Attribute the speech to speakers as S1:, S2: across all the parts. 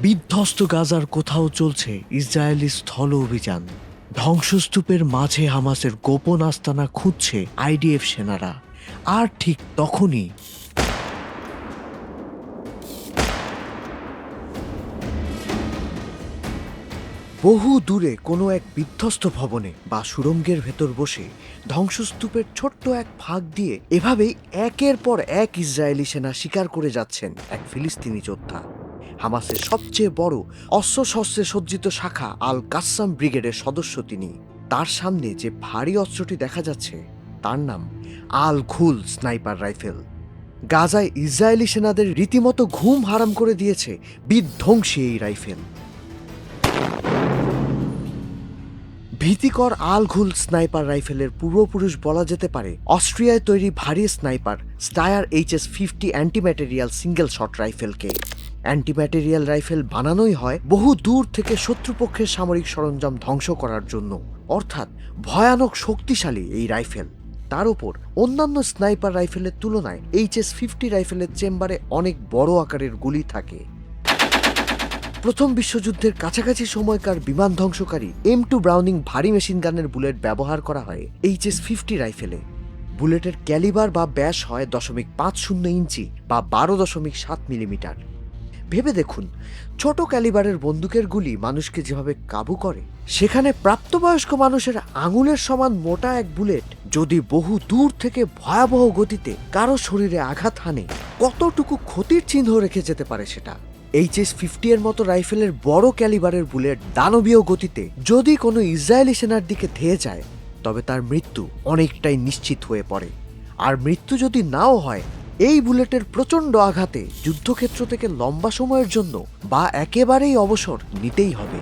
S1: বিধ্বস্ত গাজার কোথাও চলছে ইসরায়েলি স্থল অভিযান। ধ্বংসস্তূপের মাঝে হামাসের গোপন আস্তানা খুঁজছে আইডিএফ সেনারা। আর ঠিক তখনই বহু দূরে কোনো এক বিধ্বস্ত ভবনে বা সুড়ঙ্গের ভেতর বসে ধ্বংসস্তূপের ছোট্ট এক ফাঁক দিয়ে এভাবেই একের পর এক ইসরায়েলি সেনা শিকার করে যাচ্ছেন এক ফিলিস্তিনি যোদ্ধা। হামাসের সবচেয়ে বড় অস্ত্রশস্ত্রে সজ্জিত শাখা আল কাসাম ব্রিগেডের সদস্য তিনি। তার সামনে যে ভারী অস্ত্রটি দেখা যাচ্ছে, তার নাম আল ঘুল স্নাইপার রাইফেল। গাজায় ইসরায়েলি সেনাদের রীতিমতো ঘুম হারাম করে দিয়েছে বিধ্বংসী এই রাইফেল। ভীতিকর আল ঘুল স্নাইপার রাইফেলের পূর্বপুরুষ বলা যেতে পারে অস্ট্রিয়ায় তৈরি ভারী sniper Steyr HS fifty antimaterial single shot রাইফেলকে। Antimaterial rifle বানানোই হয় বহু দূর থেকে শত্রুপক্ষের সামরিক সরঞ্জাম ধ্বংস করার জন্য। অর্থাৎ ভয়ানক শক্তিশালী এই রাইফেল তার উপর অন্যান্য স্নাইপার রাইফেলের তুলনায় এইচএস ফিফটি রাইফেলের চেম্বারে অনেক বড় আকারের গুলি থাকে। প্রথম বিশ্বযুদ্ধের কাছাকাছি সময়কার বিমান ধ্বংসকারী এম টু ব্রাউনিং ভারী মেশিন গানের বুলেট ব্যবহার করা হয় এইচএস ফিফটি রাইফেলে বুলেটের ক্যালিবার বা ব্যাস হয় দশমিক পাঁচ শূন্য ইঞ্চি বা বারো দশমিক সাত মিলিমিটার। ভেবে দেখুন, ছোট ক্যালিবারের বন্দুকের গুলি মানুষকে যেভাবে কাবু করে, সেখানে প্রাপ্তবয়স্ক মানুষের আঙুলের সমান মোটা এক বুলেট যদি বহু দূর থেকে ভয়াবহ গতিতে কারও শরীরে আঘাত হানে, কতটুকু ক্ষতির চিহ্ন রেখে যেতে পারে সেটা? এইচএস ফিফটি এর মতো রাইফেলের বড় ক্যালিবারের বুলেট দানবীয় গতিতে যদি কোনো ইসরায়েলি সেনার দিকে ধেয়ে যায়, তবে তার মৃত্যু অনেকটাই নিশ্চিত হয়ে পড়ে। আর মৃত্যু যদি নাও হয় এই বুলেটের প্রচণ্ড আঘাতে যুদ্ধক্ষেত্র থেকে লম্বা সময়ের জন্য বা একেবারেই অবসর নিতেই হবে।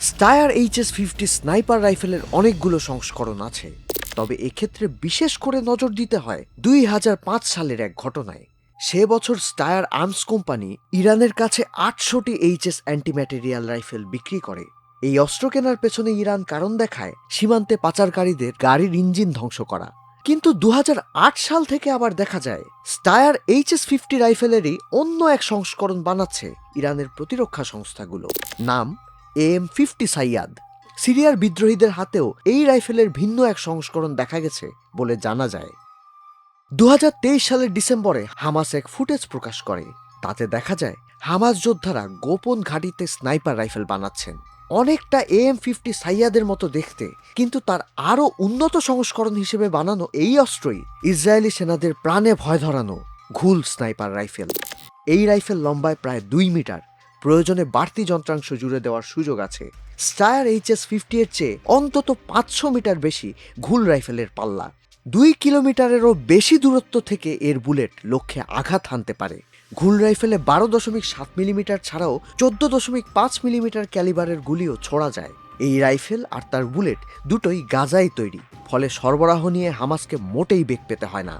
S1: স্টায়ার এইচএস ফিফটি স্নাইপার রাইফেলের অনেকগুলো সংস্করণ আছে। তবে এক্ষেত্রে বিশেষ করে নজর দিতে হয় দুই হাজার পাঁচ সালের এক ঘটনায়। সে বছর স্টায়ার আর্মস কোম্পানি ইরানের কাছে আটশোটি এইচএস অ্যান্টিম্যাটেরিয়াল রাইফেল বিক্রি করে। এই অস্ত্র কেনার পেছনে ইরান কারণ দেখায় সীমান্তে পাচারকারীদের গাড়ির ইঞ্জিন ধ্বংস করা। কিন্তু দু হাজার আট সাল থেকে আবার দেখা যায়, স্টায়ার এইচএস ফিফটি রাইফেলেরই অন্য এক সংস্করণ বানাচ্ছে ইরানের প্রতিরক্ষা সংস্থাগুলো। নাম এ এম ফিফটি সাইয়াদ। সিরিয়ার বিদ্রোহীদের হাতেও এই রাইফেলের ভিন্ন এক সংস্করণ দেখা গেছে বলে জানা যায়। দু হাজার তেইশ সালের ডিসেম্বরে হামাস এক ফুটেজ প্রকাশ করে। তাতে দেখা যায়, হামাস যোদ্ধারা গোপন ঘাঁটিতে স্নাইপার রাইফেল বানাচ্ছেন। অনেকটা এ এম ফিফটি সাইয়াদের মতো দেখতে, কিন্তু তার আরও উন্নত সংস্করণ হিসেবে বানানো এই অস্ত্রই ইসরায়েলি সেনাদের প্রাণে ভয় ধরানো ঘুল স্নাইপার রাইফেল। এই রাইফেল লম্বায় প্রায় দুই মিটার, প্রয়োজনে বাড়তি যন্ত্রাংশ জুড়ে দেওয়ার সুযোগ আছে। স্টায়ার এইচএস ফিফটি এর চেয়ে অন্তত পাঁচশো মিটার বেশি ঘুল রাইফেলের পাল্লা। দুই কিলোমিটারেরও বেশি দূরত্ব থেকে এর বুলেট লক্ষ্যে আঘাত হানতে পারে। ঘুল রাইফেলে বারো দশমিক সাত মিলিমিটার ছাড়াও চোদ্দ দশমিক পাঁচ মিলিমিটার ক্যালিবারের গুলিও ছোড়া যায়। এই রাইফেল আর তার বুলেট দুটোই গাজায় তৈরি, ফলে সরবরাহ নিয়ে হামাসকে মোটেই বেগ পেতে হয় না।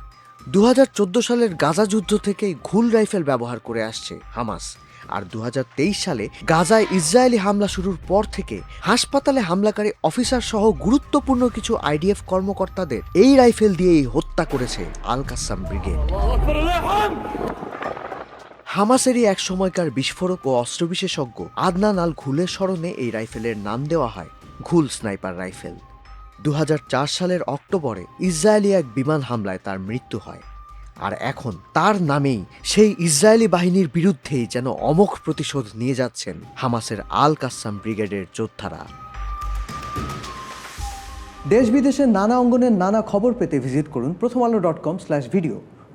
S1: দু হাজার চোদ্দ সালের গাজা যুদ্ধ থেকেই ঘুল রাইফেল ব্যবহার করে আসছে হামাস, আর দু হাজার তেইশ সালে গাজায় ইসরায়েলি হামলা শুরুর পর থেকে হাসপাতালে হামলাকারী অফিসার সহ গুরুত্বপূর্ণ কিছু আইডিএফ কর্মকর্তাদের এই রাইফেল দিয়েই হত্যা করেছে আল কাসাম ব্রিগেড হামাসেরই এক সময়কার বিস্ফোরক ও অস্ত্র বিশেষজ্ঞ আদনান আল ঘুলের স্মরণে এই রাইফেলের নাম দেওয়া হয়, ঘুল স্নাইপার রাইফেল। দু হাজার চার সালের অক্টোবরে ইসরায়েলি এক বিমান হামলায় তার মৃত্যু হয়। আর এখন তার নামেই সেই ইসরায়েলি বাহিনীর বিরুদ্ধেই যেন অমোঘ প্রতিশোধ নিয়ে যাচ্ছেন হামাসের আল কাসাম ব্রিগেডের যোদ্ধারা।
S2: দেশ বিদেশের নানা অঙ্গনের নানা খবর পেতে ভিজিট করুন Prothom Alo dot com slash video.